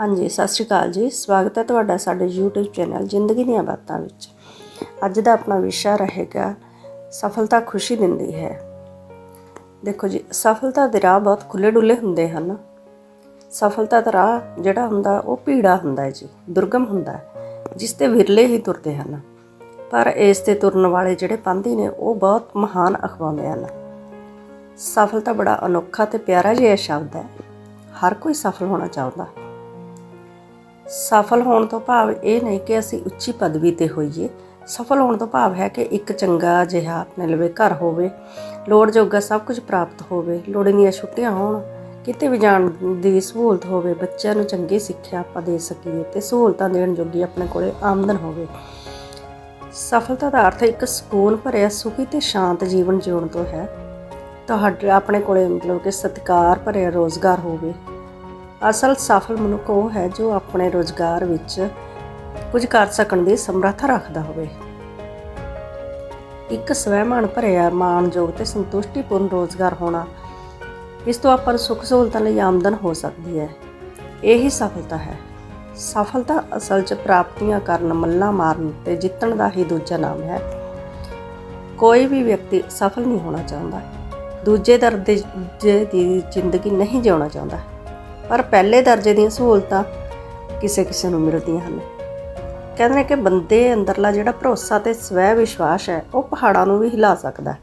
ਹਾਂਜੀ, ਸਤਿ ਸ਼੍ਰੀ ਅਕਾਲ ਜੀ। ਸਵਾਗਤ ਹੈ ਤੁਹਾਡਾ ਸਾਡੇ YouTube ਚੈਨਲ ਜ਼ਿੰਦਗੀ ਦੀਆਂ ਬਾਤਾਂ ਵਿੱਚ। ਅੱਜ ਦਾ ਆਪਣਾ ਵਿਸ਼ਾ ਰਹੇਗਾ, ਸਫਲਤਾ ਖੁਸ਼ੀ ਦਿੰਦੀ ਹੈ। ਦੇਖੋ ਜੀ, ਸਫਲਤਾ ਦੇ ਰਾਹ ਬਹੁਤ ਖੁੱਲੇ ਡੁੱਲੇ ਹੁੰਦੇ ਹਨ। ਸਫਲਤਾ ਦਾ ਰਾਹ ਜਿਹੜਾ ਹੁੰਦਾ, ਉਹ ਭੀੜਾ ਹੁੰਦਾ ਹੈ ਜੀ, ਦੁਰਗਮ ਹੁੰਦਾ ਹੈ, ਜਿਸ ਤੇ ਵਿਰਲੇ ਹੀ ਤੁਰਦੇ ਹਨ। ਪਰ ਇਸ ਤੇ ਤੁਰਨ ਵਾਲੇ ਜਿਹੜੇ ਪੰਧੀ ਨੇ, ਉਹ ਬਹੁਤ ਮਹਾਨ ਅਖਵਾਉਂਦੇ ਹਨ। ਸਫਲਤਾ ਬੜਾ ਅਨੋਖਾ ਤੇ ਪਿਆਰਾ ਜਿਹਾ ਸ਼ਬਦ ਹੈ। ਹਰ ਕੋਈ ਸਫਲ ਹੋਣਾ ਚਾਹੁੰਦਾ। ਸਫਲ ਹੋਣ ਤੋਂ ਭਾਵ ਇਹ ਨਹੀਂ ਕਿ ਅਸੀਂ ਉੱਚੀ ਪਦਵੀ ਤੇ ਹੋਈਏ। ਸਫਲ ਹੋਣ ਤੋਂ ਭਾਵ ਹੈ ਕਿ ਇੱਕ ਚੰਗਾ ਜਿਹਾ ਆਪਣੇ ਲਵੇ ਘਰ ਹੋਵੇ। ਲੋੜ ਜੋਗਾ ਸਭ ਕੁਝ ਪ੍ਰਾਪਤ ਹੋਵੇ। ਲੋੜੀਂਦੀਆਂ ਛੁੱਟੀਆਂ ਹੋਣ, ਕਿਤੇ ਵੀ ਜਾਣ ਦੀ ਸਹੂਲਤ ਹੋਵੇ, ਬੱਚਿਆਂ ਨੂੰ ਚੰਗੀ ਸਿੱਖਿਆ ਆਪਾਂ ਦੇ ਸਕੀਏ ਤੇ ਸਹੂਲਤਾਂ ਦੇਣ ਜੋਗੀ ਆਪਣੇ ਕੋਲੇ ਆਮਦਨ ਹੋਵੇ। ਸਫਲਤਾ ਦਾ ਅਰਥ ਇੱਕ ਸਕੂਨ ਭਰਿਆ, ਸੁਖੀ ਤੇ ਸ਼ਾਂਤ ਜੀਵਨ ਜਿਉਣ ਤੋਂ ਹੈ। ਤੁਹਾਡੇ, ਆਪਣੇ ਕੋਲੇ ਮਤਲਬ ਕਿ ਸਤਿਕਾਰ ਭਰਿਆ ਰੋਜ਼ਗਾਰ ਹੋਵੇ। ਅਸਲ ਸਫਲ ਮਨੁੱਖ ਉਹ ਹੈ ਜੋ ਆਪਣੇ ਰੋਜ਼ਗਾਰ ਵਿੱਚ ਕੁਝ ਕਰ ਸਕਣ ਦੀ ਸਮਰੱਥਾ ਰੱਖਦਾ ਹੋਵੇ। ਇੱਕ ਸਵੈਮਾਨ ਭਰਿਆ, ਮਾਣਯੋਗ ਤੇ ਸੰਤੁਸ਼ਟੀਪੂਰਨ ਰੋਜ਼ਗਾਰ ਹੋਣਾ, ਇਸ ਤੋਂ ਆਪਾਂ ਨੂੰ ਸੁੱਖ ਸਹੂਲਤਾਂ ਲਈ ਆਮਦਨ ਹੋ ਸਕਦੀ ਹੈ। ਇਹ ਹੀ ਸਫਲਤਾ ਹੈ। ਸਫਲਤਾ ਅਸਲ 'ਚ ਪ੍ਰਾਪਤੀਆਂ ਕਰਨ, ਮੱਲਾ ਮਾਰਨ ਤੇ ਜਿੱਤਣ ਦਾ ਹੀ ਦੂਜਾ ਨਾਮ ਹੈ। ਕੋਈ ਵੀ ਵਿਅਕਤੀ ਸਫਲ ਨਹੀਂ ਹੋਣਾ ਚਾਹੁੰਦਾ। ਦੂਜੇ ਦਰਜੇ ਦੀ ਜ਼ਿੰਦਗੀ ਨਹੀਂ ਜਿਉਣਾ ਚਾਹੁੰਦਾ। ਪਰ ਪਹਿਲੇ ਦਰਜੇ ਦੀਆਂ ਸਹੂਲਤਾਂ ਕਿਸੇ ਕਿਸੇ ਨੂੰ ਮਿਲਦੀਆਂ ਹਨ। ਕਹਿੰਦੇ ਨੇ ਕਿ ਬੰਦੇ ਅੰਦਰਲਾ ਜਿਹੜਾ ਭਰੋਸਾ ਤੇ ਸਵੈ ਵਿਸ਼ਵਾਸ ਹੈ, ਉਹ ਪਹਾੜਾਂ ਨੂੰ ਵੀ ਹਿਲਾ ਸਕਦਾ ਹੈ।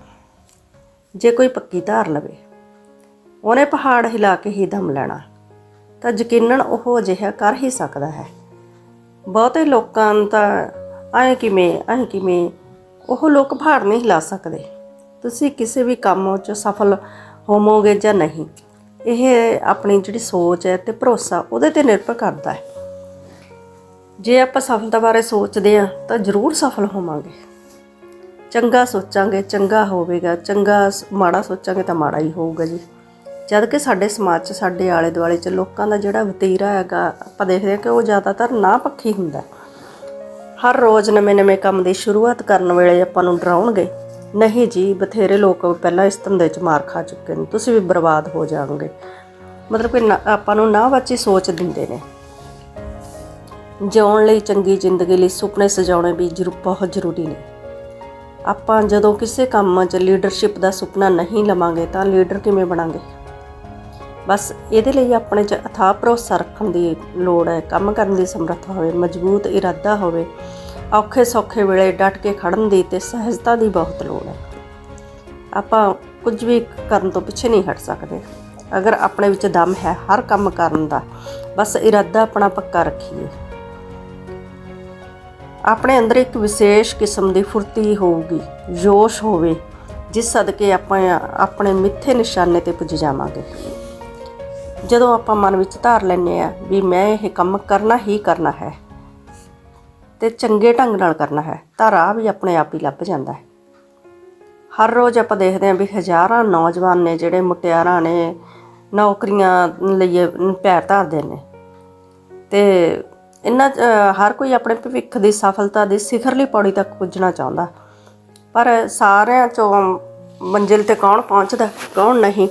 ਜੇ ਕੋਈ ਪੱਕੀ ਧਾਰ ਲਵੇ, ਉਹਨੇ ਪਹਾੜ ਹਿਲਾ ਕੇ ਹੀ ਦਮ ਲੈਣਾ। ਤਾਂ ਯਕੀਨਨ ਉਹ ਅਜਿਹਾ ਕਰ ਹੀ ਸਕਦਾ ਹੈ। ਬਹੁਤੇ ਲੋਕਾਂ ਨੂੰ ਤਾਂ ਐਂ ਕਿਵੇਂ ਐਂ ਕਿਵੇਂ, ਉਹ ਲੋਕ ਪਹਾੜ ਨਹੀਂ ਹਿਲਾ ਸਕਦੇ। ਤੁਸੀਂ ਕਿਸੇ ਵੀ ਕੰਮ 'ਚ ਸਫਲ ਹੋਵੋਗੇ ਜਾਂ ਨਹੀਂ। ਇਹ ਆਪਣੀ ਜਿਹੜੀ ਸੋਚ ਹੈ ਤੇ ਭਰੋਸਾ ਉਹਦੇ ਤੇ ਨਿਰਭਰ ਕਰਦਾ ਹੈ। ਜੇ ਆਪਾਂ ਸਫਲਤਾ ਬਾਰੇ ਸੋਚਦੇ ਆ ਤਾਂ ਜ਼ਰੂਰ ਸਫਲ ਹੋਵਾਂਗੇ। ਚੰਗਾ ਸੋਚਾਂਗੇ, ਚੰਗਾ ਹੋਵੇਗਾ, ਚੰਗਾ ਸ- ਮਾੜਾ ਸੋਚਾਂਗੇ ਤਾਂ ਮਾੜਾ ਹੀ ਹੋਊਗਾ ਜੀ। ਜਦ ਕਿ ਸਾਡੇ ਸਮਾਜ 'ਚ, ਸਾਡੇ ਆਲੇ ਦੁਆਲੇ 'ਚ ਲੋਕਾਂ ਦਾ ਜਿਹੜਾ ਵਤੀਰਾ ਹੈਗਾ, ਆਪਾਂ ਦੇਖਦੇ ਹਾਂ ਕਿ ਉਹ ਜ਼ਿਆਦਾਤਰ ਨਾ ਪੱਖੀ ਹੁੰਦਾ। ਹਰ ਰੋਜ਼ ਨਵੇਂ-ਨਵੇਂ ਕੰਮ ਦੀ ਸ਼ੁਰੂਆਤ ਕਰਨ ਵੇਲੇ ਆਪਾਂ ਨੂੰ ਡਰਾਉਣਗੇ। ਨਹੀਂ ਜੀ, ਬਥੇਰੇ ਲੋਕ ਪਹਿਲਾਂ ਇਸ ਧੰਦੇ 'ਚ ਮਾਰ ਖਾ ਚੁੱਕੇ ਨੇ, ਤੁਸੀਂ ਵੀ ਬਰਬਾਦ ਹੋ ਜਾਓਗੇ। ਮਤਲਬ ਕਿ ਨਾ- ਆਪਾਂ ਨੂੰ ਨਾ ਬੱਚੀ ਸੋਚ ਦਿੰਦੇ ਨੇ। ਜਿਉਣ ਲਈ ਚੰਗੀ ਜ਼ਿੰਦਗੀ ਲਈ ਸੁਪਨੇ ਸਜਾਉਣੇ ਵੀ ਜ਼ਰੂਰ ਬਹੁਤ ਜ਼ਰੂਰੀ ਨੇ। ਆਪਾਂ ਜਦੋਂ ਕਿਸੇ ਕੰਮ 'ਚ ਲੀਡਰਸ਼ਿਪ ਦਾ ਸੁਪਨਾ ਨਹੀਂ ਲਵਾਂਗੇ ਤਾਂ ਲੀਡਰ ਕਿਵੇਂ ਬਣਾਂਗੇ? ਬਸ ਇਹਦੇ ਲਈ ਆਪਣੇ 'ਚ ਅਥਾਹ ਭਰੋਸਾ ਰੱਖਣ ਦੀ ਲੋੜ ਹੈ, ਕੰਮ ਕਰਨ ਦੀ ਸਮਰੱਥਾ ਹੋਵੇ, ਮਜ਼ਬੂਤ ਇਰਾਦਾ ਹੋਵੇ। ਔਖੇ ਸੌਖੇ ਵੇਲੇ ਡਟ ਕੇ ਖੜਨ ਦੀ ਤੇ ਸਹਿਜਤਾ ਦੀ ਬਹੁਤ ਲੋੜ ਹੈ। ਆਪਾਂ ਕੁਝ ਵੀ ਕਰਨ ਤੋਂ ਪਿੱਛੇ ਨਹੀਂ ਹਟ ਸਕਦੇ। ਅਗਰ ਆਪਣੇ ਵਿੱਚ ਦਮ ਹੈ, ਹਰ ਕੰਮ ਕਰਨ ਦਾ, ਬਸ ਇਰਾਦਾ ਆਪਣਾ ਪੱਕਾ ਰੱਖੀਏ। ਆਪਣੇ ਅੰਦਰ ਇੱਕ ਵਿਸ਼ੇਸ਼ ਕਿਸਮ ਦੀ ਫੁਰਤੀ ਹੋਊਗੀ, ਜੋਸ਼ ਹੋਵੇ, ਜਿਸ ਸਦਕੇ ਆਪਾਂ ਆਪਣੇ ਮਿੱਥੇ ਨਿਸ਼ਾਨੇ ਤੇ ਪੁੱਜ ਜਾਵਾਂਗੇ। ਜਦੋਂ ਆਪਾਂ ਮਨ ਵਿੱਚ ਧਾਰ ਲੈਨੇ ਆ ਵੀ ਮੈਂ ਇਹ ਕੰਮ ਕਰਨਾ ਹੀ ਕਰਨਾ ਹੈ ਤੇ ਚੰਗੇ ਢੰਗ ਨਾਲ ਕਰਨਾ ਹੈ ਤਾਂ ਰਾਹ ਵੀ ਆਪਣੇ ਆਪ ਹੀ ਲੱਭ ਜਾਂਦਾ ਹੈ। ਹਰ ਰੋਜ਼ ਆਪਾਂ ਦੇਖਦੇ ਹਾਂ ਵੀ ਹਜ਼ਾਰਾਂ ਨੌਜਵਾਨ ਨੇ ਜਿਹੜੇ ਮੁਟਿਆਰਾਂ ਨੇ ਨੌਕਰੀਆਂ ਲਈ ਪੈਰ ਧਾਰਦੇ ਨੇ। ਤੇ ਇਹਨਾਂ 'ਚ, ਹਰ ਕੋਈ ਆਪਣੇ ਭਵਿੱਖ ਦੀ ਸਫਲਤਾ ਦੀ ਸਿਖਰਲੀ ਪੌੜੀ ਤੱਕ ਪੁੱਜਣਾ ਚਾਹੁੰਦਾ। ਪਰ ਸਾਰਿਆਂ ਚੋਂ ਮੰਜ਼ਿਲ ਤੇ ਕੌਣ ਪਹੁੰਚਦਾ ਕੌਣ ਨਹੀਂ।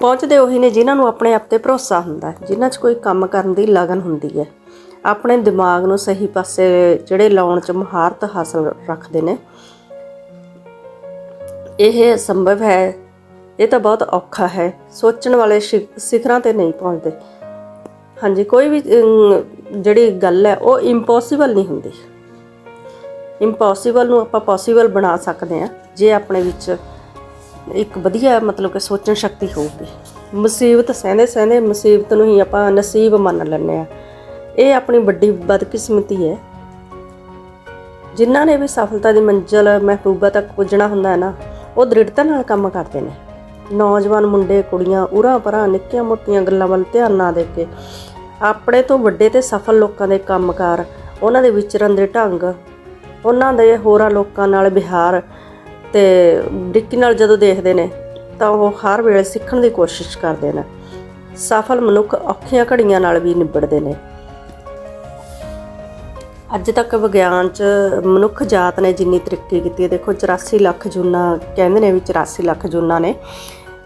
ਪਹੁੰਚਦੇ ਉਹੀ ਨੇ ਜਿਨ੍ਹਾਂ ਨੂੰ ਆਪਣੇ ਆਪ ਤੇ ਭਰੋਸਾ ਹੁੰਦਾ ਜਿਨ੍ਹਾਂ 'ਚ ਕੋਈ ਕੰਮ ਕਰਨ ਦੀ ਲਗਨ ਹੁੰਦੀ ਹੈ। ਆਪਣੇ ਦਿਮਾਗ ਨੂੰ ਸਹੀ ਪਾਸੇ ਜਿਹੜੇ ਲਾਉਣ 'ਚ ਮਹਾਰਤ ਹਾਸਲ ਰੱਖਦੇ ਨੇ। ਇਹ ਸੰਭਵ ਹੈ। ਇਹ ਤਾਂ ਬਹੁਤ ਔਖਾ ਹੈ। ਸੋਚਣ ਵਾਲੇ ਸ਼ਿ- ਸਿਖਰਾਂ ਤੇ ਨਹੀਂ ਪਹੁੰਚਦੇ। ਹਾਂਜੀ, ਕੋਈ ਵੀ ਜਿਹੜੀ ਗੱਲ ਹੈ, ਉਹ ਇੰਪੋਸੀਬਲ ਨਹੀਂ ਹੁੰਦੀ। ਇੰਪੋਸੀਬਲ ਨੂੰ ਆਪਾਂ ਪੋਸੀਬਲ ਬਣਾ ਸਕਦੇ ਹਾਂ, ਜੇ ਆਪਣੇ ਵਿੱਚ ਇੱਕ ਵਧੀਆ ਮਤਲਬ ਕਿ ਸੋਚਣ ਸ਼ਕਤੀ ਹੋਊਗੀ। ਮੁਸੀਬਤ ਸਹਿੰਦੇ ਸਹਿੰਦੇ ਮੁਸੀਬਤ ਨੂੰ ਹੀ ਆਪਾਂ ਨਸੀਬ ਮੰਨ ਲੈਂਦੇ ਆ ਇਹ ਆਪਣੀ ਵੱਡੀ ਬਦਕਿਸਮਤੀ ਹੈ। ਜਿਨ੍ਹਾਂ ਨੇ ਵੀ ਸਫਲਤਾ ਦੀ ਮੰਜ਼ਲ ਮਹਿਬੂਬਾ ਤੱਕ ਪੁੱਜਣਾ ਹੁੰਦਾ ਹੈ ਨਾ, ਉਹ ਦ੍ਰਿੜਤਾ ਨਾਲ ਕੰਮ ਕਰਦੇ ਨੇ। ਨੌਜਵਾਨ ਮੁੰਡੇ, ਕੁੜੀਆਂ, ਉਰਾਂ ਪਰਾਂ ਨਿੱਕੀਆਂ ਮੋਟੀਆਂ ਗੱਲਾਂ ਵੱਲ ਧਿਆਨ ਨਾ ਦੇ ਕੇ ਆਪਣੇ ਤੋਂ ਵੱਡੇ ਤੇ ਸਫਲ ਲੋਕਾਂ ਦੇ ਕੰਮਕਾਰ, ਉਹਨਾਂ ਦੇ ਵਿਚਰਨ ਦੇ ਢੰਗ, ਉਹਨਾਂ ਦੇ ਹੋਰਾਂ ਲੋਕਾਂ ਨਾਲ ਵਿਹਾਰ ਤੇ ਡਿੱਕੀ ਨਾਲ ਜਦੋਂ ਦੇਖਦੇ ਨੇ, ਤਾਂ ਉਹ ਹਰ ਵੇਲੇ ਸਿੱਖਣ ਦੀ ਕੋਸ਼ਿਸ਼ ਕਰਦੇ ਨੇ। ਸਫਲ ਮਨੁੱਖ ਔਖੀਆਂ ਘੜੀਆਂ ਨਾਲ ਵੀ ਨਿਬੜਦੇ ਨੇ। ਅੱਜ ਤੱਕ ਵਿਗਿਆਨ 'ਚ ਮਨੁੱਖ ਜਾਤ ਨੇ ਜਿੰਨੀ ਤਰੱਕੀ ਕੀਤੀ ਹੈ, ਦੇਖੋ 84 ਲੱਖ ਜੂਨਾਂ, ਕਹਿੰਦੇ ਨੇ ਵੀ 84 ਲੱਖ ਜੂਨਾਂ ਨੇ।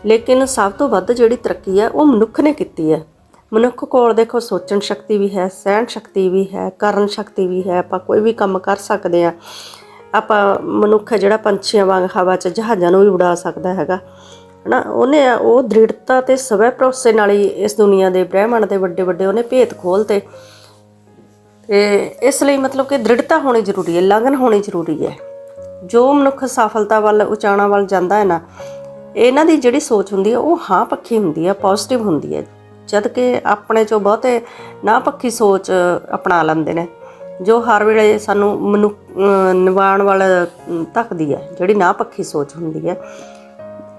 ਲੇਕਿਨ ਸਭ ਤੋਂ ਵੱਧ ਜਿਹੜੀ ਤਰੱਕੀ ਹੈ, ਉਹ ਮਨੁੱਖ ਨੇ ਕੀਤੀ ਹੈ। ਮਨੁੱਖ ਕੋਲ ਦੇਖੋ ਸੋਚਣ ਸ਼ਕਤੀ ਵੀ ਹੈ, ਸਹਿਣ ਸ਼ਕਤੀ ਵੀ ਹੈ, ਕਰਨ ਸ਼ਕਤੀ ਵੀ ਹੈ, ਆਪਾਂ ਕੋਈ ਵੀ ਕੰਮ ਕਰ ਸਕਦੇ ਆ ਆਪਾਂ ਮਨੁੱਖ ਹੈ ਜਿਹੜਾ ਪੰਛੀਆਂ ਵਾਂਗ ਹਵਾ 'ਚ ਜਹਾਜ਼ਾਂ ਨੂੰ ਵੀ ਉਡਾ ਸਕਦਾ ਹੈਗਾ, ਹਨਾ? ਉਹਨੇ ਉਹ ਦ੍ਰਿੜਤਾ ਤੇ ਸਵੈ ਭਰੋਸੇ ਨਾਲ ਹੀ ਇਸ ਦੁਨੀਆ ਦੇ ਬ੍ਰਹਿਮੰਡ ਦੇ ਵੱਡੇ ਵੱਡੇ ਉਹਨੇ ਭੇਤ ਖੋਲਤੇ ਤੇ ਇਸ ਲਈ ਮਤਲਬ ਕਿ ਦ੍ਰਿੜਤਾ ਹੋਣੀ ਜ਼ਰੂਰੀ ਹੈ ਲਗਨ ਹੋਣੀ ਜ਼ਰੂਰੀ ਹੈ। ਜੋ ਮਨੁੱਖ ਸਫਲਤਾ ਵੱਲ ਉਚਾਣਾ ਵੱਲ ਜਾਂਦਾ ਹੈ ਨਾ, ਇਹਨਾਂ ਦੀ ਜਿਹੜੀ ਸੋਚ ਹੁੰਦੀ ਹੈ, ਉਹ ਹਾਂ ਪੱਖੀ ਹੁੰਦੀ ਹੈ ਪੋਜ਼ਿਟਿਵ ਹੁੰਦੀ ਹੈ। ਜਦ ਕਿ ਆਪਣੇ ਚੋਂ ਬਹੁਤੇ ਨਾ ਪੱਖੀ ਸੋਚ ਅਪਣਾ ਲੈਂਦੇ ਨੇ, ਜੋ ਹਰ ਵੇਲੇ ਸਾਨੂੰ ਮਨੁ ਅਹ, ਨਿਵਾਣ ਵੱਲ ਧੱਕਦੀ ਹੈ, ਜਿਹੜੀ ਨਾ ਪੱਖੀ ਸੋਚ ਹੁੰਦੀ ਹੈ।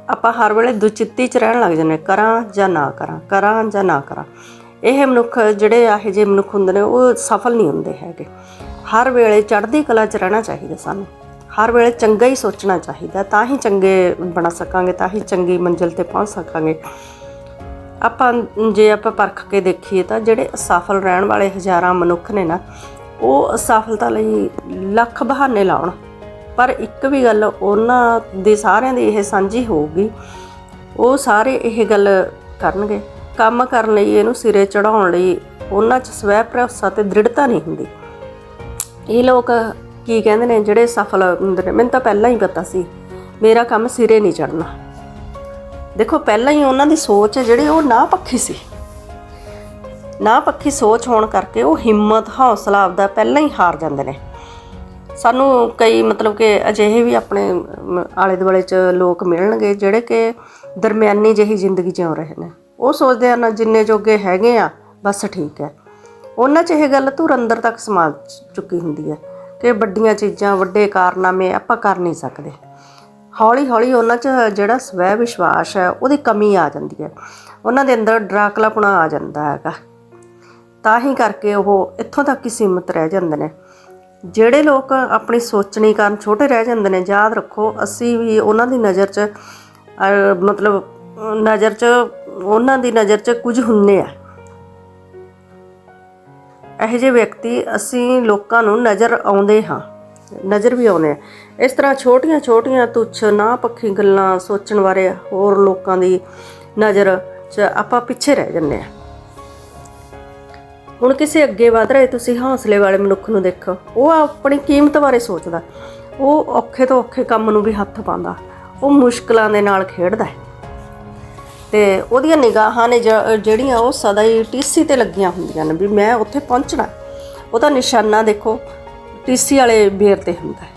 ਆਪਾਂ ਹਰ ਵੇਲੇ ਦੁਚਿੱਤੀ ਚ ਰਹਿਣ ਲੱਗ ਜਾਂਦੇ ਕਰਾਂ ਜਾਂ ਨਾ ਕਰਾਂ ਕਰਾਂ ਜਾਂ ਨਾ ਕਰਾਂ। ਇਹ ਮਨੁੱਖ ਜਿਹੜੇ ਇਹੋ ਜਿਹੇ ਮਨੁੱਖ ਹੁੰਦੇ ਨੇ, ਉਹ ਸਫਲ ਨਹੀਂ ਹੁੰਦੇ ਹੈਗੇ। ਹਰ ਵੇਲੇ ਚੜ੍ਹਦੀ ਕਲਾ ਚ ਰਹਿਣਾ ਚਾਹੀਦਾ ਸਾਨੂੰ। ਹਰ ਵੇਲੇ ਚੰਗਾ ਹੀ ਸੋਚਣਾ ਚਾਹੀਦਾ, ਤਾਂ ਹੀ ਚੰਗੇ ਬਣ ਸਕਾਂਗੇ, ਤਾਂ ਹੀ ਚੰਗੀ ਮੰਜ਼ਿਲ ਤੇ ਪਹੁੰਚ ਸਕਾਂਗੇ। ਆਪਾਂ ਜੇ ਆਪਾਂ ਪਰਖ ਕੇ ਦੇਖੀਏ ਤਾਂ ਜਿਹੜੇ ਅਸਫਲ ਰਹਿਣ ਵਾਲੇ ਹਜ਼ਾਰਾਂ ਮਨੁੱਖ ਨੇ ਨਾ, ਉਹ ਅਸਫਲਤਾ ਲਈ ਲੱਖ ਬਹਾਨੇ ਲਾਉਣ। ਪਰ ਇੱਕ ਵੀ ਗੱਲ ਉਹਨਾਂ ਦੇ ਸਾਰਿਆਂ ਦੀ ਇਹ ਸਾਂਝੀ ਹੋਊਗੀ, ਉਹ ਸਾਰੇ ਇਹ ਗੱਲ ਕਰਨਗੇ। ਕੰਮ ਕਰਨ ਲਈ ਇਹਨੂੰ ਸਿਰੇ ਚੜਾਉਣ ਲਈ ਉਹਨਾਂ 'ਚ ਸਵੈ ਭਰੋਸਾ ਤੇ ਦ੍ਰਿੜਤਾ ਨਹੀਂ ਹੁੰਦੀ। ਇਹ ਲੋਕ ਕੀ ਕਹਿੰਦੇ ਨੇ, ਜਿਹੜੇ ਸਫਲ ਹੁੰਦੇ ਨੇ, ਮੈਨੂੰ ਤਾਂ ਪਹਿਲਾਂ ਹੀ ਪਤਾ ਸੀ, ਮੇਰਾ ਕੰਮ ਸਿਰੇ ਨਹੀਂ ਚੜਨਾ ਦੇਖੋ, ਪਹਿਲਾਂ ਹੀ ਉਹਨਾਂ ਦੀ ਸੋਚ ਹੈ ਜਿਹੜੀ ਉਹ ਨਾ ਪੱਖੀ ਸੀ। ਨਾ ਪੱਖੀ ਸੋਚ ਹੋਣ ਕਰਕੇ ਉਹ ਹਿੰਮਤ, ਹੌਸਲਾ ਆਪਦਾ ਪਹਿਲਾਂ ਹੀ ਹਾਰ ਜਾਂਦੇ ਨੇ। ਸਾਨੂੰ ਕਈ ਮਤਲਬ ਕਿ ਅਜਿਹੇ ਵੀ ਆਪਣੇ ਆਲੇ ਦੁਆਲੇ ਚ ਲੋਕ ਮਿਲਣਗੇ, ਜਿਹੜੇ ਕਿ ਦਰਮਿਆਨੀ ਜਿਹੀ ਜ਼ਿੰਦਗੀ ਜਿਉ ਰਹੇ ਨੇ। ਉਹ ਸੋਚਦੇ ਹਨ ਜਿੰਨੇ ਜੋਗੇ ਹੈਗੇ ਆ, ਬਸ ਠੀਕ ਹੈ। ਉਹਨਾਂ 'ਚ ਇਹ ਗੱਲ ਧੁਰ ਅੰਦਰ ਤੱਕ ਸਮਾ ਚੁੱਕੀ ਹੁੰਦੀ ਹੈ ਕਿ ਵੱਡੀਆਂ ਚੀਜ਼ਾਂ, ਵੱਡੇ ਕਾਰਨਾਮੇ ਆਪਾਂ ਕਰ ਨਹੀਂ ਸਕਦੇ। ਹੌਲੀ ਹੌਲੀ ਉਹਨਾਂ 'ਚ ਜਿਹੜਾ ਸਵੈ ਵਿਸ਼ਵਾਸ ਹੈ, ਉਹਦੀ ਕਮੀ ਆ ਜਾਂਦੀ ਹੈ। ਉਹਨਾਂ ਦੇ ਅੰਦਰ ਡਰਾਕਲਾਪਣਾ ਆ ਜਾਂਦਾ ਹੈਗਾ। ਤਾਂ ਹੀ ਕਰਕੇ ਉਹ ਇੱਥੋਂ ਤੱਕ ਹੀ ਸੀਮਤ ਰਹਿ ਜਾਂਦੇ ਨੇ। ਜਿਹੜੇ ਲੋਕ ਆਪਣੀ ਸੋਚਣੀ ਕਾਰਨ ਛੋਟੇ ਰਹਿ ਜਾਂਦੇ ਨੇ, ਯਾਦ ਰੱਖੋ, ਅਸੀਂ ਵੀ ਉਹਨਾਂ ਦੀ ਨਜ਼ਰ 'ਚ ਮਤਲਬ ਨਜ਼ਰ 'ਚ ਉਹਨਾਂ ਦੀ ਨਜ਼ਰ 'ਚ ਕੁਝ ਹੁੰਨੇ ਆ। ਇਹੋ ਜਿਹੇ ਵਿਅਕਤੀ ਅਸੀਂ ਲੋਕਾਂ ਨੂੰ ਨਜ਼ਰ ਆਉਂਦੇ ਹਾਂ, ਨਜ਼ਰ ਵੀ ਆਉਂਦੇ ਆ। ਇਸ ਤਰ੍ਹਾਂ ਛੋਟੀਆਂ ਛੋਟੀਆਂ ਤੁੱਛ ਨਾ ਪੱਖੀ ਗੱਲਾਂ ਸੋਚਣ ਬਾਰੇ ਹੋਰ ਲੋਕਾਂ ਦੀ ਨਜ਼ਰ 'ਚ ਆਪਾਂ ਪਿੱਛੇ ਰਹਿ ਜੰਨੇ ਆ ਹੁਣ ਕਿਸੇ ਅੱਗੇ ਵਧ ਰਹੇ ਤੁਸੀਂ ਹੌਸਲੇ ਵਾਲੇ ਮਨੁੱਖ ਨੂੰ ਦੇਖੋ, ਉਹ ਆਪਣੀ ਕੀਮਤ ਬਾਰੇ ਸੋਚਦਾ। ਉਹ ਔਖੇ ਤੋਂ ਔਖੇ ਕੰਮ ਨੂੰ ਵੀ ਹੱਥ ਪਾਉਂਦਾ। ਉਹ ਮੁਸ਼ਕਲਾਂ ਦੇ ਨਾਲ ਖੇਡਦਾ ਹੈ। ਤੇ ਉਹਦੀਆਂ ਨਿਗਾਹਾਂ ਨੇ ਜਿਹੜੀਆਂ ਉਹ ਸਦਾ ਹੀ ਟੀਸੀ ਤੇ ਲੱਗੀਆਂ ਹੁੰਦੀਆਂ ਨੇ ਵੀ ਮੈਂ ਉੱਥੇ ਪਹੁੰਚਣਾ। ਉਹਦਾ ਨਿਸ਼ਾਨਾ ਦੇਖੋ, ਟੀਸੀ ਵਾਲੇ ਬੇਰ ਤੇ ਹੁੰਦਾ ਹੈ।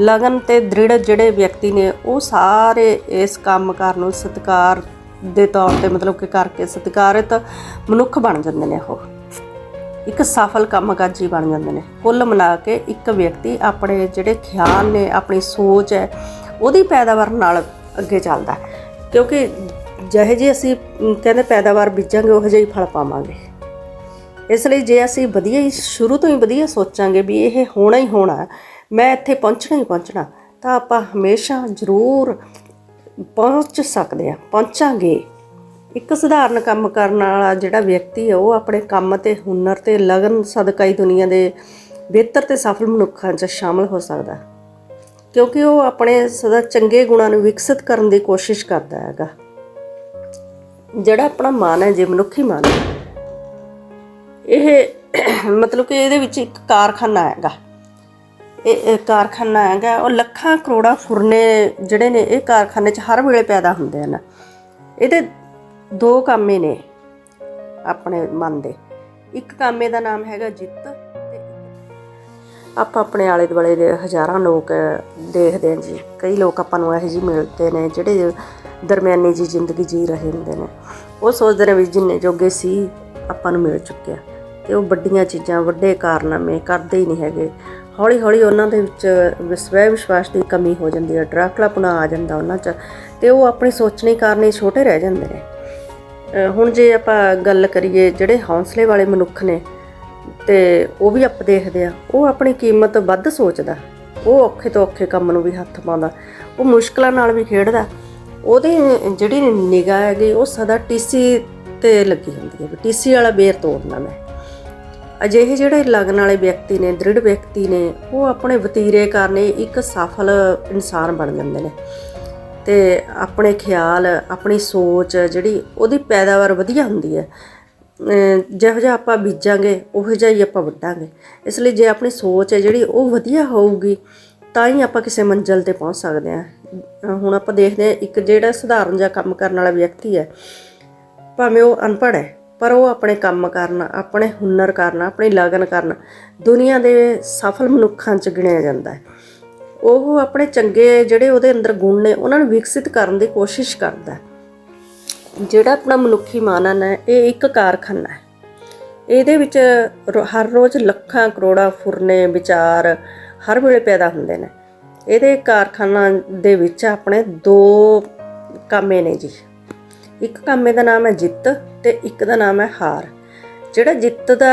ਲਗਨ ਤੇ ਦ੍ਰਿੜ ਜਿਹੜੇ ਵਿਅਕਤੀ ਨੇ, ਉਹ ਸਾਰੇ ਇਸ ਕੰਮਕਾਰ ਨੂੰ ਸਤਿਕਾਰ ਦੇ ਤੌਰ ਤੇ ਮਤਲਬ ਕਿ ਕਰਕੇ ਸਤਿਕਾਰਿਤ ਮਨੁੱਖ ਬਣ ਜਾਂਦੇ ਨੇ ਉਹ। ਇੱਕ ਸਫਲ ਕੰਮਕਾਜੀ ਬਣ ਜਾਂਦੇ ਨੇ। ਕੁੱਲ ਮਿਲਾ ਕੇ ਇੱਕ ਵਿਅਕਤੀ ਆਪਣੇ ਜਿਹੜੇ ਖਿਆਲ ਨੇ, ਆਪਣੀ ਸੋਚ ਹੈ, ਉਹਦੀ ਪੈਦਾਵਾਰ ਨਾਲ ਅੱਗੇ ਚੱਲਦਾ ਕਿਉਂਕਿ ਜਿਹੇ ਜੇ ਅਸੀਂ ਕਹਿੰਦੇ ਪੈਦਾਵਾਰ ਬੀਜਾਂਗੇ, ਉਹ ਜਿਹੇ ਹੀ ਫਲ ਪਾਵਾਂਗੇ। ਇਸ ਲਈ ਜੇ ਅਸੀਂ ਵਧੀਆ ਹੀ, ਸ਼ੁਰੂ ਤੋਂ ਹੀ ਵਧੀਆ ਸੋਚਾਂਗੇ ਵੀ ਇਹ ਹੋਣਾ ਹੀ ਹੋਣਾ, ਮੈਂ ਇੱਥੇ ਪਹੁੰਚਣਾ ਹੀ ਪਹੁੰਚਣਾ, ਤਾਂ ਆਪਾਂ ਹਮੇਸ਼ਾ ਜ਼ਰੂਰ ਪਹੁੰਚ ਸਕਦੇ ਆ ਪਹੁੰਚਾਂਗੇ। ਇੱਕ ਸਧਾਰਨ ਕੰਮ ਕਰਨ ਵਾਲਾ ਜਿਹੜਾ ਵਿਅਕਤੀ ਹੈ, ਉਹ ਆਪਣੇ ਕੰਮ ਤੇ ਹੁਨਰ ਤੇ ਲਗਨ, ਸਦਕਾ ਹੀ ਦੁਨੀਆ ਦੇ ਬਿਹਤਰ ਤੇ ਸਫਲ ਮਨੁੱਖਾਂ 'ਚ ਸ਼ਾਮਲ ਹੋ ਸਕਦਾ। ਕਿਉਂਕਿ ਉਹ ਆਪਣੇ ਸਦਾ ਚੰਗੇ ਗੁਣਾਂ ਨੂੰ ਵਿਕਸਿਤ ਕਰਨ ਦੀ ਕੋਸ਼ਿਸ਼ ਕਰਦਾ ਹੈਗਾ। ਜਿਹੜਾ ਆਪਣਾ ਮਨ ਹੈ, ਜੇ ਮਨੁੱਖੀ ਮਨ ਹੈ, ਇਹ ਮਤਲਬ ਕਿ ਇਹਦੇ ਵਿੱਚ ਇੱਕ ਕਾਰਖਾਨਾ ਹੈਗਾ। ਇਹ ਕਾਰਖਾਨਾ ਹੈਗਾ, ਉਹ ਲੱਖਾਂ ਕਰੋੜਾਂ ਫੁਰਨੇ ਜਿਹੜੇ ਨੇ, ਇਹ ਕਾਰਖਾਨੇ 'ਚ ਹਰ ਵੇਲੇ ਪੈਦਾ ਹੁੰਦੇ ਹਨ। ਇਹਦੇ ਦੋ ਕੰਮੇ ਨੇ ਆਪਣੇ ਮਨ ਦੇ। ਇੱਕ ਕਾਮੇ ਦਾ ਨਾਮ ਹੈਗਾ ਜਿੱਤ ਆਪਾਂ ਆਪਣੇ ਆਲੇ ਦੁਆਲੇ ਦੇ ਹਜ਼ਾਰਾਂ ਲੋਕ ਦੇਖਦੇ ਹਾਂ ਜੀ। ਕਈ ਲੋਕ ਆਪਾਂ ਨੂੰ ਇਹੋ ਜਿਹੇ ਮਿਲਦੇ ਨੇ ਜਿਹੜੇ ਦਰਮਿਆਨੀ ਜੀ ਜ਼ਿੰਦਗੀ ਜੀ ਰਹੇ ਹੁੰਦੇ ਨੇ। ਉਹ ਸੋਚਦੇ ਨੇ ਵੀ ਜਿੰਨੇ ਜੋਗੇ ਸੀ, ਆਪਾਂ ਨੂੰ ਮਿਲ ਚੁੱਕਿਆ। ਤੇ ਉਹ ਵੱਡੀਆਂ ਚੀਜ਼ਾਂ, ਵੱਡੇ ਕਾਰਨਾਮੇ ਕਰਦੇ ਹੀ ਨਹੀਂ ਹੈਗੇ। ਹੌਲੀ ਹੌਲੀ ਉਹਨਾਂ ਦੇ ਵਿੱਚ ਸਵੈ ਵਿਸ਼ਵਾਸ ਦੀ ਕਮੀ ਹੋ ਜਾਂਦੀ ਹੈ, ਡਰਾਕਲਾਪੁਣਾ ਆ ਜਾਂਦਾ ਉਹਨਾਂ 'ਚ। ਤੇ ਉਹ ਆਪਣੀ ਸੋਚਣੀ ਕਾਰਨ ਹੀ ਛੋਟੇ ਰਹਿ ਜਾਂਦੇ ਨੇ। ਹੁਣ ਜੇ ਆਪਾਂ ਗੱਲ ਕਰੀਏ ਜਿਹੜੇ ਹੌਸਲੇ ਵਾਲੇ ਮਨੁੱਖ ਨੇ, ਤੇ ਉਹ ਵੀ ਆਪ ਦੇਖਦੇ ਆ। ਉਹ ਆਪਣੀ ਕੀਮਤ ਵੱਧ ਸੋਚਦਾ। ਉਹ ਔਖੇ ਤੋਂ ਔਖੇ ਕੰਮ ਨੂੰ ਵੀ ਹੱਥ ਪਾਉਂਦਾ। ਉਹ ਮੁਸ਼ਕਲਾਂ ਨਾਲ ਵੀ ਖੇਡਦਾ। ਉਹਦੀ ਜਿਹੜੀ ਨਿਗਾਹ ਹੈਗੀ, ਉਹ ਸਦਾ ਟੀਸੀ ਤੇ ਲੱਗੀ ਹੁੰਦੀ ਹੈ ਵੀ ਟੀਸੀ ਵਾਲਾ ਬੇਰ ਤੋੜਨਾ ਮੈਂ। ਅਜਿਹੇ ਜਿਹੜੇ ਲਗਨ ਵਾਲੇ ਵਿਅਕਤੀ ਨੇ, ਦ੍ਰਿੜ ਵਿਅਕਤੀ ਨੇ, ਉਹ ਆਪਣੇ ਵਤੀਰੇ ਕਰਨੇ ਇੱਕ ਸਫਲ ਇਨਸਾਨ ਬਣ ਜਾਂਦੇ ਨੇ। ਤੇ ਆਪਣੇ ਖਿਆਲ, ਆਪਣੀ ਸੋਚ ਜਿਹੜੀ ਉਹਦੀ ਪੈਦਾਵਾਰ ਵਧੀਆ ਹੁੰਦੀ ਹੈ। ਜਿਹੋ ਜਿਹਾ ਆਪਾਂ ਬੀਜਾਂਗੇ, ਉਹੋ ਜਿਹਾ ਹੀ ਆਪਾਂ ਵੱਢਾਂਗੇ। ਇਸ ਲਈ ਜੇ ਆਪਣੀ ਸੋਚ ਹੈ ਜਿਹੜੀ ਉਹ ਵਧੀਆ ਹੋਊਗੀ ਤਾਂ ਹੀ ਆਪਾਂ ਕਿਸੇ ਮੰਜ਼ਲ ਤੇ ਪਹੁੰਚ ਸਕਦੇ ਹਾਂ। ਹੁਣ ਆਪਾਂ ਦੇਖਦੇ ਹਾਂ ਇੱਕ ਜਿਹੜਾ ਸਧਾਰਨ ਜਿਹਾ ਕੰਮ ਕਰਨ ਵਾਲਾ ਵਿਅਕਤੀ ਹੈ, ਭਾਵੇਂ ਉਹ ਅਨਪੜ੍ਹ ਹੈ, ਪਰ ਉਹ ਆਪਣੇ ਕੰਮ ਕਰਨ, ਆਪਣੇ ਹੁਨਰ ਕਰਨ, ਆਪਣੀ ਲਗਨ ਕਰਨ, ਦੁਨੀਆ ਦੇ ਸਫਲ ਮਨੁੱਖਾਂ 'ਚ ਗਿਣਿਆ ਜਾਂਦਾ ਹੈ। ਉਹ ਆਪਣੇ ਚੰਗੇ ਜਿਹੜੇ ਉਹਦੇ ਅੰਦਰ ਗੁਣ ਨੇ, ਉਹਨਾਂ ਨੂੰ ਵਿਕਸਿਤ ਕਰਨ ਦੀ ਕੋਸ਼ਿਸ਼ ਕਰਦਾ ਹੈ। ਜਿਹੜਾ ਆਪਣਾ ਮਨੁੱਖੀ ਮਾਨਨ ਹੈ, ਇਹ ਇੱਕ ਕਾਰਖਾਨਾ ਹੈ। ਇਹਦੇ ਵਿੱਚ ਰੋ- ਹਰ ਰੋਜ਼ ਲੱਖਾਂ ਕਰੋੜਾਂ ਫੁਰਨੇ, ਵਿਚਾਰ ਹਰ ਵੇਲੇ ਪੈਦਾ ਹੁੰਦੇ ਨੇ। ਇਹਦੇ ਕਾਰਖਾਨਾ ਦੇ ਵਿੱਚ ਆਪਣੇ ਦੋ ਕਾਮੇ ਨੇ ਜੀ। ਇੱਕ ਕਾਮੇ ਦਾ ਨਾਮ ਹੈ ਜਿੱਤ ਤੇ ਇੱਕ ਦਾ ਨਾਮ ਹੈ ਹਾਰ। ਜਿਹੜਾ ਜਿੱਤ ਦਾ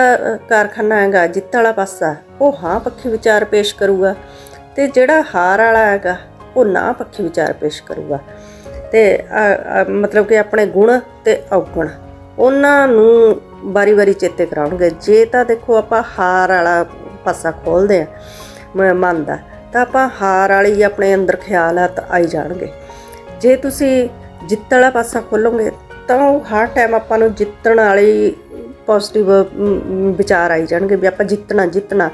ਕਾਰਖਾਨਾ ਹੈਗਾ, ਜਿੱਤ ਵਾਲਾ ਪਾਸਾ, ਉਹ ਹਾਂ ਪੱਖੀ ਵਿਚਾਰ ਪੇਸ਼ ਕਰੂਗਾ ਤੇ ਜਿਹੜਾ ਹਾਰ ਵਾਲਾ ਹੈਗਾ, ਉਹ ਨਾ ਪੱਖੀ ਵਿਚਾਰ ਪੇਸ਼ ਕਰੂਗਾ। ਤੇ ਮਤਲਬ ਕਿ ਆਪਣੇ ਗੁਣ ਤੇ ਔਗਣ, ਉਹਨਾਂ ਨੂੰ ਵਾਰੀ-ਵਾਰੀ ਚੇਤੇ ਕਰਾਉਣਗੇ। ਜੇ ਤਾਂ ਦੇਖੋ ਆਪਾਂ ਹਾਰ ਵਾਲਾ ਪਾਸਾ ਖੋਲਦੇ ਆ ਮਨ ਦਾ ਤਾਂ ਆਪਾਂ ਹਾਰ ਵਾਲੀ ਆਪਣੇ ਅੰਦਰ ਖਿਆਲਾਤ ਆਈ ਜਾਣਗੇ। ਜੇ ਤੁਸੀਂ ਜਿੱਤ ਵਾਲਾ ਪਾਸਾ ਖੋਲੋਗੇ ਤਾਂ ਉਹ ਹਰ ਟਾਈਮ ਆਪਾਂ ਨੂੰ ਜਿੱਤਣ ਵਾਲੀ ਪੋਜ਼ਿਟਿਵ ਵਿਚਾਰ ਆਈ ਜਾਣਗੇ ਵੀ ਆਪਾਂ ਜਿੱਤਣਾ ਜਿੱਤਣਾ।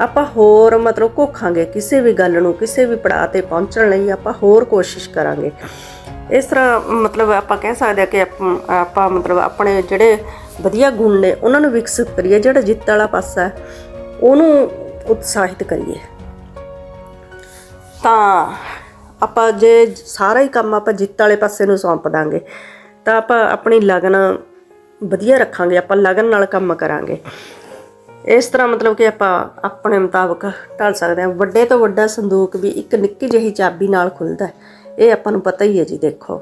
ਆਪਾਂ ਹੋਰ ਮਤਲਬ ਕੋਖਾਂਗੇ ਕਿਸੇ ਵੀ ਗੱਲ ਨੂੰ, ਕਿਸੇ ਵੀ ਪੜਾਅ ਤੇ ਪਹੁੰਚਣ ਲਈ ਆਪਾਂ ਹੋਰ ਕੋਸ਼ਿਸ਼ ਕਰਾਂਗੇ। ਇਸ ਤਰ੍ਹਾਂ ਮਤਲਬ ਆਪਾਂ ਕਹਿ ਸਕਦੇ ਹਾਂ ਕਿ ਆਪਾਂ ਮਤਲਬ ਆਪਣੇ ਜਿਹੜੇ ਵਧੀਆ ਗੁਣ ਨੇ, ਉਹਨਾਂ ਨੂੰ ਵਿਕਸਿਤ ਕਰੀਏ। ਜਿਹੜਾ ਜਿੱਤ ਵਾਲਾ ਪਾਸਾ ਹੈ, ਉਹਨੂੰ ਉਤਸ਼ਾਹਿਤ ਕਰੀਏ। ਤਾਂ ਆਪਾਂ ਜੇ ਸਾਰਾ ਹੀ ਕੰਮ ਆਪਾਂ ਜਿੱਤ ਵਾਲੇ ਪਾਸੇ ਨੂੰ ਸੌਂਪ ਦਾਂਗੇ, ਤਾਂ ਆਪਾਂ ਆਪਣੀ ਲਗਨ ਵਧੀਆ ਰੱਖਾਂਗੇ, ਆਪਾਂ ਲਗਨ ਨਾਲ ਕੰਮ ਕਰਾਂਗੇ। ਇਸ ਤਰ੍ਹਾਂ ਮਤਲਬ ਕਿ ਆਪਾਂ ਆਪਣੇ ਮੁਤਾਬਕ ਢਾਲ ਸਕਦੇ ਹਾਂ। ਵੱਡੇ ਤੋਂ ਵੱਡਾ ਸੰਦੂਕ ਵੀ ਇੱਕ ਨਿੱਕੀ ਜਿਹੀ ਚਾਬੀ ਨਾਲ ਖੁੱਲਦਾ ਹੈ। ਇਹ ਆਪਾਂ ਨੂੰ ਪਤਾ ਹੀ ਹੈ ਜੀ, ਦੇਖੋ।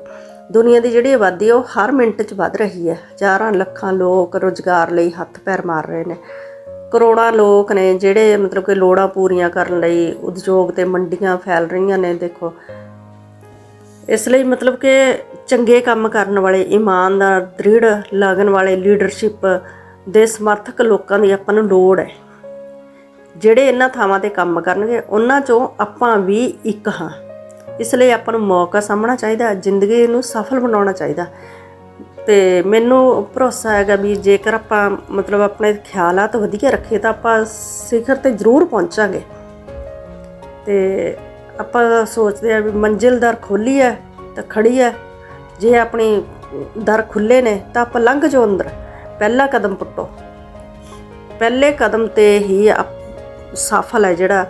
ਦੁਨੀਆ ਦੀ ਜਿਹੜੀ ਆਬਾਦੀ ਹੈ, ਉਹ ਹਰ ਮਿੰਟ 'ਚ ਵੱਧ ਰਹੀ ਹੈ। ਹਜ਼ਾਰਾਂ ਲੱਖਾਂ ਲੋਕ ਰੋਜ਼ਗਾਰ ਲਈ ਹੱਥ ਪੈਰ ਮਾਰ ਰਹੇ ਨੇ। ਕਰੋੜਾਂ ਲੋਕ ਨੇ ਜਿਹੜੇ ਮਤਲਬ ਕਿ ਲੋੜਾਂ ਪੂਰੀਆਂ ਕਰਨ ਲਈ ਉਦਯੋਗ ਤੇ ਮੰਡੀਆਂ ਫੈਲ ਰਹੀਆਂ ਨੇ, ਦੇਖੋ। ਇਸ ਲਈ ਮਤਲਬ ਕਿ ਚੰਗੇ ਕੰਮ ਕਰਨ ਵਾਲੇ, ਇਮਾਨਦਾਰ, ਦ੍ਰਿੜ ਲਗਨ ਵਾਲੇ ਲੀਡਰਸ਼ਿਪ ਦੇ ਸਮਰਥਕ ਲੋਕਾਂ ਦੀ ਆਪਾਂ ਨੂੰ ਲੋੜ ਹੈ। ਜਿਹੜੇ ਇਹਨਾਂ ਥਾਵਾਂ ਤੇ ਕੰਮ ਕਰਨਗੇ, ਉਹਨਾਂ ਚੋਂ ਆਪਾਂ ਵੀ ਇੱਕ ਹਾਂ। ਇਸ ਲਈ ਆਪਾਂ ਨੂੰ ਮੌਕਾ ਸਾਹਮਣਾ ਚਾਹੀਦਾ, ਜ਼ਿੰਦਗੀ ਨੂੰ ਸਫਲ ਬਣਾਉਣਾ ਚਾਹੀਦਾ। ਤੇ ਮੈਨੂੰ ਭਰੋਸਾ ਹੈਗਾ ਵੀ ਜੇਕਰ ਆਪਾਂ ਮਤਲਬ ਆਪਣੇ ਖਿਆਲਾਤ ਵਧੀਆ ਰੱਖੇ ਤਾਂ ਆਪਾਂ ਸਿਖਰ ਤੇ ਜ਼ਰੂਰ ਪਹੁੰਚਾਂਗੇ। ਤੇ ਆਪਾਂ ਸੋਚਦੇ ਆ ਵੀ ਮੰਜ਼ਿਲ ਦਰ ਖੋਲੀ ਹੈ ਤਾਂ ਖੜੀ ਹੈ। ਜੇ ਆਪਣੀ ਦਰ ਖੁੱਲੇ ਨੇ ਤਾਂ ਆਪਾਂ ਲੰਘ ਜਾਓ ਅੰਦਰ। ਪਹਿਲਾ ਕਦਮ ਪੁੱਟੋ। ਪਹਿਲੇ ਕਦਮ ਤੇ ਹੀ ਆਪ- ਸਫਲ ਹੈ ਜਿਹੜਾ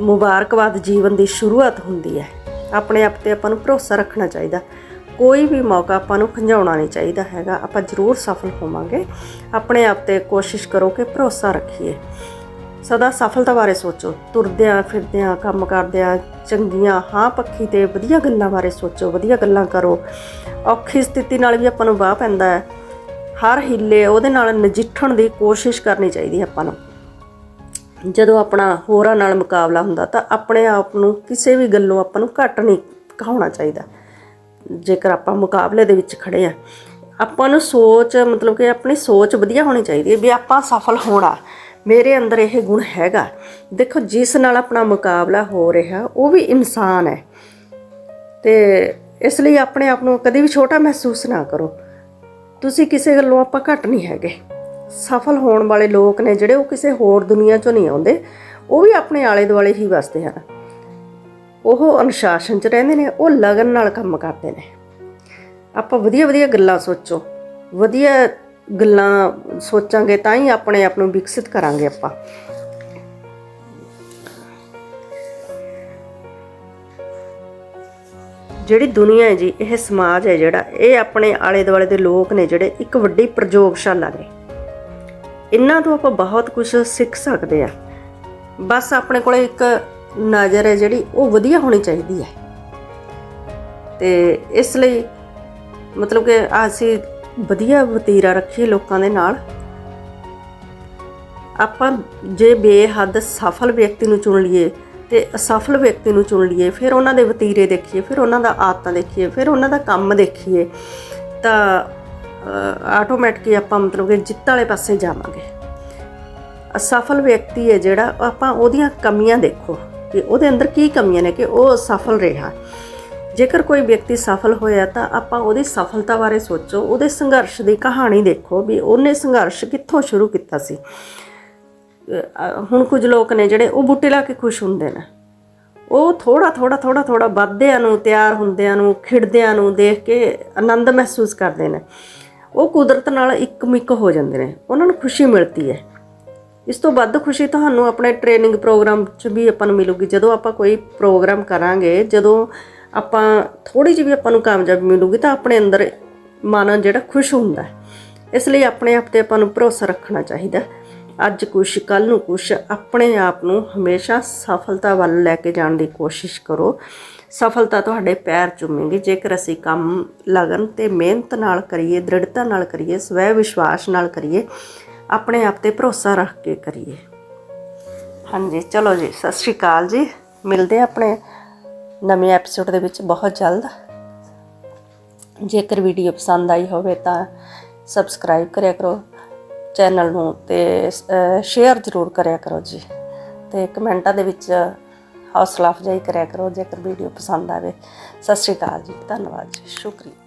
ਮੁਬਾਰਕਬਾਦ ਜੀਵਨ ਦੀ ਸ਼ੁਰੂਆਤ ਹੁੰਦੀ ਹੈ। ਆਪਣੇ ਆਪ ਤੇ ਆਪਾਂ ਨੂੰ ਭਰੋਸਾ ਰੱਖਣਾ ਚਾਹੀਦਾ। ਕੋਈ ਵੀ ਮੌਕਾ ਆਪਾਂ ਨੂੰ ਖੰਜਾਉਣਾ ਨਹੀਂ ਚਾਹੀਦਾ ਹੈਗਾ। ਆਪਾਂ ਜ਼ਰੂਰ ਸਫਲ ਹੋਵਾਂਗੇ। ਆਪਣੇ ਆਪ ਤੇ ਕੋਸ਼ਿਸ਼ ਕਰੋ ਕਿ ਭਰੋਸਾ ਰੱਖੀਏ। ਸਦਾ ਸਫਲਤਾ ਬਾਰੇ ਸੋਚੋ। ਤੁਰਦਿਆਂ ਫਿਰਦਿਆਂ, ਕੰਮ ਕਰਦਿਆਂ, ਚੰਗੀਆਂ, ਹਾਂ ਪੱਖੀ ਤੇ ਵਧੀਆ ਗੱਲਾਂ ਬਾਰੇ ਸੋਚੋ, ਵਧੀਆ ਗੱਲਾਂ ਕਰੋ। ਔਖੀ ਸਥਿਤੀ ਨਾਲ ਵੀ ਆਪਾਂ ਨੂੰ ਵਾਹ ਪੈਂਦਾ ਹੈ। ਹਰ ਹਿੱਲੇ ਉਹਦੇ ਨਾਲ ਨਜਿੱਠਣ ਦੀ ਕੋਸ਼ਿਸ਼ ਕਰਨੀ ਚਾਹੀਦੀ ਆਪਾਂ ਨੂੰ। ਜਦੋਂ ਆਪਣਾ ਹੋਰਾਂ ਨਾਲ ਮੁਕਾਬਲਾ ਹੁੰਦਾ ਤਾਂ ਆਪਣੇ ਆਪ ਨੂੰ ਕਿਸੇ ਵੀ ਗੱਲੋਂ ਆਪਾਂ ਨੂੰ ਘੱਟ ਨਹੀਂ ਕਹਾਉਣਾ ਚਾਹੀਦਾ। ਜੇਕਰ ਆਪਾਂ ਮੁਕਾਬਲੇ ਦੇ ਵਿੱਚ ਖੜੇ ਆ, ਆਪਾਂ ਨੂੰ ਸੋਚ, ਮਤਲਬ ਕਿ ਆਪਣੀ ਸੋਚ ਵਧੀਆ ਹੋਣੀ ਚਾਹੀਦੀ ਹੈ ਵੀ ਆਪਾਂ ਸਫਲ ਹੋਣਾ। ਮੇਰੇ ਅੰਦਰ ਇਹ ਗੁਣ ਹੈਗਾ। ਦੇਖੋ, ਜਿਸ ਨਾਲ ਆਪਣਾ ਮੁਕਾਬਲਾ ਹੋ ਰਿਹਾ, ਉਹ ਵੀ ਇਨਸਾਨ ਹੈ। ਤੇ ਇਸ ਲਈ ਆਪਣੇ ਆਪ ਨੂੰ ਕਦੇ ਵੀ ਛੋਟਾ ਮਹਿਸੂਸ ਨਾ ਕਰੋ। ਤੁਸੀਂ ਕਿਸੇ ਗੱਲੋਂ ਆਪਾਂ ਘੱਟ ਨਹੀਂ ਹੈਗੇ। ਸਫਲ ਹੋਣ ਵਾਲੇ ਲੋਕ ਨੇ ਜਿਹੜੇ, ਉਹ ਕਿਸੇ ਹੋਰ ਦੁਨੀਆ ਚੋਂ ਨਹੀਂ ਆਉਂਦੇ। ਉਹ ਵੀ ਆਪਣੇ ਆਲੇ ਦੁਆਲੇ ਹੀ ਵਸਦੇ ਹਨ। ਉਹ ਅਨੁਸ਼ਾਸਨ 'ਚ ਰਹਿੰਦੇ ਨੇ, ਉਹ ਲਗਨ ਨਾਲ ਕੰਮ ਕਰਦੇ ਨੇ। ਆਪਾਂ ਵਧੀਆ ਵਧੀਆ ਗੱਲਾਂ ਸੋਚੋ। ਵਧੀਆ ਗੱਲਾਂ ਸੋਚਾਂਗੇ ਤਾਂ ਹੀ ਆਪਣੇ ਆਪ ਨੂੰ ਵਿਕਸਿਤ ਕਰਾਂਗੇ ਆਪਾਂ। ਜਿਹੜੀ ਦੁਨੀਆ ਹੈ ਜੀ, ਇਹ ਸਮਾਜ ਹੈ ਜਿਹੜਾ, ਇਹ ਆਪਣੇ ਆਲੇ ਦੁਆਲੇ ਦੇ ਲੋਕ ਨੇ ਜਿਹੜੇ ਇੱਕ ਵੱਡੀ ਪ੍ਰਯੋਗਸ਼ਾਲਾ ਨੇ। ਇਹਨਾਂ ਤੋਂ ਆਪਾਂ ਬਹੁਤ ਕੁਝ ਸਿੱਖ ਸਕਦੇ ਆ ਬਸ ਆਪਣੇ ਕੋਲੇ ਇੱਕ ਨਜ਼ਰ ਹੈ ਜਿਹੜੀ ਉਹ ਵਧੀਆ ਹੋਣੀ ਚਾਹੀਦੀ ਹੈ। ਤੇ ਇਸ ਲਈ ਮਤਲਬ ਕਿ ਅਸੀਂ ਵਧੀਆ ਵਤੀਰਾ ਰੱਖੀਏ ਲੋਕਾਂ ਦੇ ਨਾਲ। ਆਪਾਂ ਜੇ ਬੇਹੱਦ ਸਫਲ ਵਿਅਕਤੀ ਨੂੰ ਚੁਣ ਲਈਏ ਤੇ ਅਸਫਲ ਵਿਅਕਤੀ ਨੂੰ ਚੁਣ ਲਈਏ, ਫਿਰ ਉਹਨਾਂ ਦੇ ਵਤੀਰੇ ਦੇਖੀਏ, ਫਿਰ ਉਹਨਾਂ ਦਾ ਆਦਤਾਂ ਦੇਖੀਏ, ਫਿਰ ਉਹਨਾਂ ਦਾ ਕੰਮ ਦੇਖੀਏ, ਤਾਂ ਆਟੋਮੈਟਿਕਲੀ ਆਪਾਂ ਮਤਲਬ ਕਿ ਜਿੱਤ ਵਾਲੇ ਪਾਸੇ ਜਾਵਾਂਗੇ। ਅਸਫਲ ਵਿਅਕਤੀ ਹੈ ਜਿਹੜਾ, ਆਪਾਂ ਉਹਦੀਆਂ ਕਮੀਆਂ ਦੇਖੋ। ਕਿ ਉਹਦੇ ਅੰਦਰ ਕੀ ਕਮੀਆਂ ਨੇ ਕਿ ਉਹ ਸਫਲ ਰਿਹਾ। ਜੇਕਰ ਕੋਈ ਵਿਅਕਤੀ ਸਫਲ ਹੋਇਆ ਤਾਂ ਆਪਾਂ ਉਹਦੀ ਸਫਲਤਾ ਬਾਰੇ ਸੋਚੋ, ਉਹਦੇ ਸੰਘਰਸ਼ ਦੀ ਕਹਾਣੀ ਦੇਖੋ ਵੀ ਉਹਨੇ ਸੰਘਰਸ਼ ਕਿੱਥੋਂ ਸ਼ੁਰੂ ਕੀਤਾ ਸੀ। ਹੁਣ ਕੁਝ ਲੋਕ ਨੇ ਜਿਹੜੇ ਉਹ ਬੂਟੇ ਲਾ ਕੇ ਖੁਸ਼ ਹੁੰਦੇ ਨੇ। ਉਹ ਥੋੜਾ ਥੋੜਾ ਥੋੜਾ ਥੋੜਾ ਵੱਧਦਿਆਂ ਨੂੰ, ਤਿਆਰ ਹੁੰਦਿਆਂ ਨੂੰ, ਖਿੜਦਿਆਂ ਨੂੰ ਦੇਖ ਕੇ ਆਨੰਦ ਮਹਿਸੂਸ ਕਰਦੇ ਨੇ। ਉਹ ਕੁਦਰਤ ਨਾਲ ਇੱਕ ਮਿੱਕ ਹੋ ਜਾਂਦੇ ਨੇ। ਉਹਨਾਂ ਨੂੰ ਖੁਸ਼ੀ ਮਿਲਦੀ ਹੈ। ਇਸ ਤੋਂ ਵੱਧ ਖੁਸ਼ੀ ਤੁਹਾਨੂੰ ਆਪਣੇ ਟ੍ਰੇਨਿੰਗ ਪ੍ਰੋਗਰਾਮ 'ਚ ਵੀ ਆਪਾਂ ਨੂੰ ਮਿਲੂਗੀ। ਜਦੋਂ ਆਪਾਂ ਕੋਈ ਪ੍ਰੋਗਰਾਮ ਕਰਾਂਗੇ, ਜਦੋਂ ਆਪਾਂ ਥੋੜੀ ਜਿਹੀ ਵੀ ਆਪਾਂ ਨੂੰ ਕਾਮਯਾਬੀ ਮਿਲੂਗੀ ਤਾਂ ਆਪਣੇ ਅੰਦਰ ਮਨ ਜਿਹੜਾ ਖੁਸ਼ ਹੁੰਦਾ ਇਸ ਲਈ ਆਪਣੇ ਆਪ ਤੇ ਆਪਾਂ ਨੂੰ ਭਰੋਸਾ ਰੱਖਣਾ ਚਾਹੀਦਾ ਅੱਜ ਕੁਛ ਕੱਲ ਨੂੰ ਕੁਛ, ਆਪਣੇ ਆਪ ਨੂੰ ਹਮੇਸ਼ਾ ਸਫਲਤਾ ਵੱਲ ਲੈ ਕੇ ਜਾਣ ਦੀ ਕੋਸ਼ਿਸ਼ ਕਰੋ। ਸਫਲਤਾ ਤੁਹਾਡੇ ਪੈਰ ਚੁੰਮੇਗੀ। ਜੇਕਰ ਅਸੀਂ ਕੰਮ ਲਗਨ ਤੇ ਮਿਹਨਤ ਨਾਲ ਕਰੀਏ, ਦ੍ਰਿੜਤਾ ਨਾਲ ਕਰੀਏ ਸਵੈ ਵਿਸ਼ਵਾਸ ਨਾਲ ਕਰੀਏ ਆਪਣੇ ਆਪ ਤੇ ਭਰੋਸਾ ਰੱਖ ਕੇ ਕਰੀਏ। ਹਾਂਜੀ, ਚਲੋ ਜੀ, ਸਤਿ ਸ਼੍ਰੀ ਅਕਾਲ ਜੀ। ਮਿਲਦੇ ਆਪਣੇ ਨਵੇਂ ਐਪੀਸੋਡ ਦੇ ਵਿੱਚ ਬਹੁਤ ਜਲਦ। ਜੇਕਰ ਵੀਡੀਓ ਪਸੰਦ ਆਈ ਹੋਵੇ ਤਾਂ ਸਬਸਕ੍ਰਾਈਬ ਕਰਿਆ ਕਰੋ। ਚੈਨਲ ਨੂੰ ਤੇ ਸ਼ੇਅਰ ਜ਼ਰੂਰ ਕਰਿਆ ਕਰੋ ਜੀ। ਤੇ ਕਮੈਂਟਾਂ ਦੇ ਵਿੱਚ ਹੌਸਲਾ ਅਫਜ਼ਾਈ ਕਰਿਆ ਕਰੋ ਜੇਕਰ ਵੀਡੀਓ ਪਸੰਦ ਆਵੇ। ਸਤਿ ਸ਼੍ਰੀ ਅਕਾਲ ਜੀ, ਧੰਨਵਾਦ ਜੀ, ਸ਼ੁਕਰੀਆ।